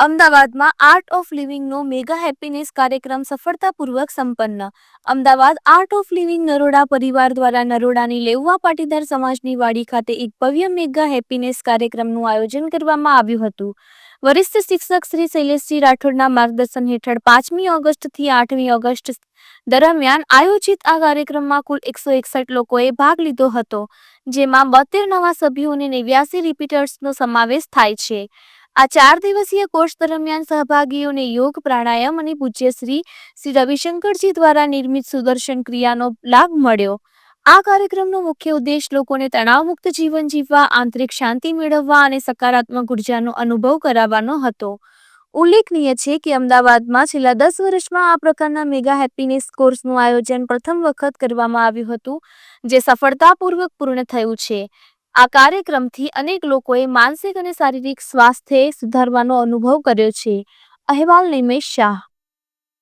અમદાવાદમાં art of લિવિંગનો mega happiness કાર્યક્રમ સફળતાપૂર્વક સંપન્ન. Ahmedabad art of living Naroda પરિવાર દ્વારા નરોડાની લેઉવા પાટીદાર સમાજની વાડી ખાતે એક ભવ્ય મેગા હેપીનેસ કાર્યક્રમનું આયોજન કરવામાં આવ્યું હતું. વરિષ્ઠ શિક્ષક શ્રી શૈલેષસિંહ રાઠોડના માર્ગદર્શન હેઠળ પાંચમી ઓગસ્ટથી આઠમી ઓગસ્ટ દરમિયાન આયોજિત આ કાર્યક્રમમાં કુલ એકસો એકસઠ લોકોએ ભાગ લીધો હતો, જેમાં બોતેર નવા સભ્યો અને નેવ્યાસી રિપીટર્સનો સમાવેશ થાય છે. આ ચાર દિવસીય કોર્સ દરમિયાન સહભાગીઓને યોગ, પ્રાણાયામ અને પૂજ્ય શ્રી શ્રી રવિશંકરજી દ્વારા નિર્મિત સુદર્શન ક્રિયાનો લાભ મળ્યો. આ કાર્યક્રમનો મુખ્ય ઉદ્દેશ લોકોને તણાવમુક્ત જીવન જીવવા, આંતરિક શાંતિ મેળવવા અને સકારાત્મક ઉર્જાનો અનુભવ કરાવવાનો હતો. ઉલ્લેખનીય છે કે અમદાવાદમાં છેલ્લા દસ વર્ષમાં આ પ્રકારના મેગા હેપીનેસ કોર્સનું આયોજન પ્રથમ વખત કરવામાં આવ્યું હતું, જે સફળતાપૂર્વક પૂર્ણ થયું છે. આ કાર્યક્રમથી અનેક લોકોએ માનસિક અને શારીરિક સ્વાસ્થ્ય સુધારવાનો અનુભવ કર્યો છે. અહેવાલ નિમેશ શાહ.